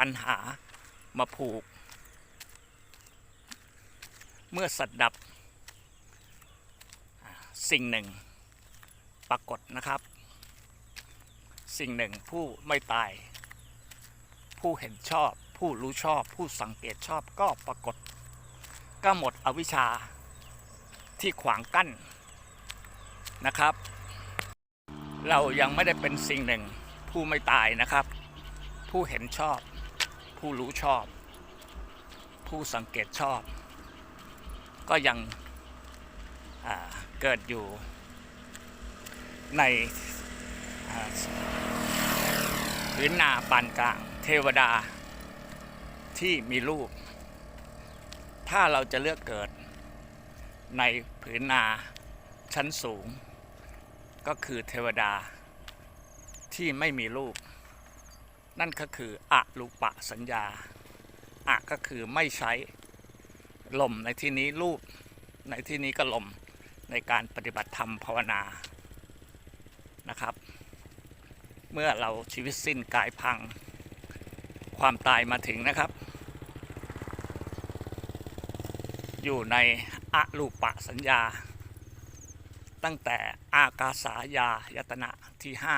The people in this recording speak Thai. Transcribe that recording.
ตัณหามาผูก เมื่อสัตว์ดับสิ่งหนึ่งปรากฏนะครับ สิ่งหนึ่งผู้ไม่ตาย ผู้เห็นชอบ ผู้รู้ชอบ ผู้สังเกตชอบก็ปรากฏ ก็หมดอวิชชาที่ขวางกั้นนะครับ เรายังไม่ได้เป็นสิ่งหนึ่งผู้ไม่ตายนะครับ ผู้เห็นชอบ ผู้รู้ชอบ ผู้สังเกตชอบ ก็ยังเกิดอยู่ในพื้นนาปานกลางเทวดาที่มีรูป ถ้าเราจะเลือกเกิดในผืนนาชั้นสูง ก็คือเทวดาที่ไม่มีรูป นั่นก็คืออะรูปะสัญญาอะก็คือไม่ใช้ลมในที่นี้รูปในที่นี้ก็ลมในการปฏิบัติธรรมภาวนานะครับ เมื่อเราชีวิตสิ้นกายพังความตายมาถึงนะครับ อยู่ในอะรูปะสัญญา ตั้งแต่อากาสายายตนะที่ห้า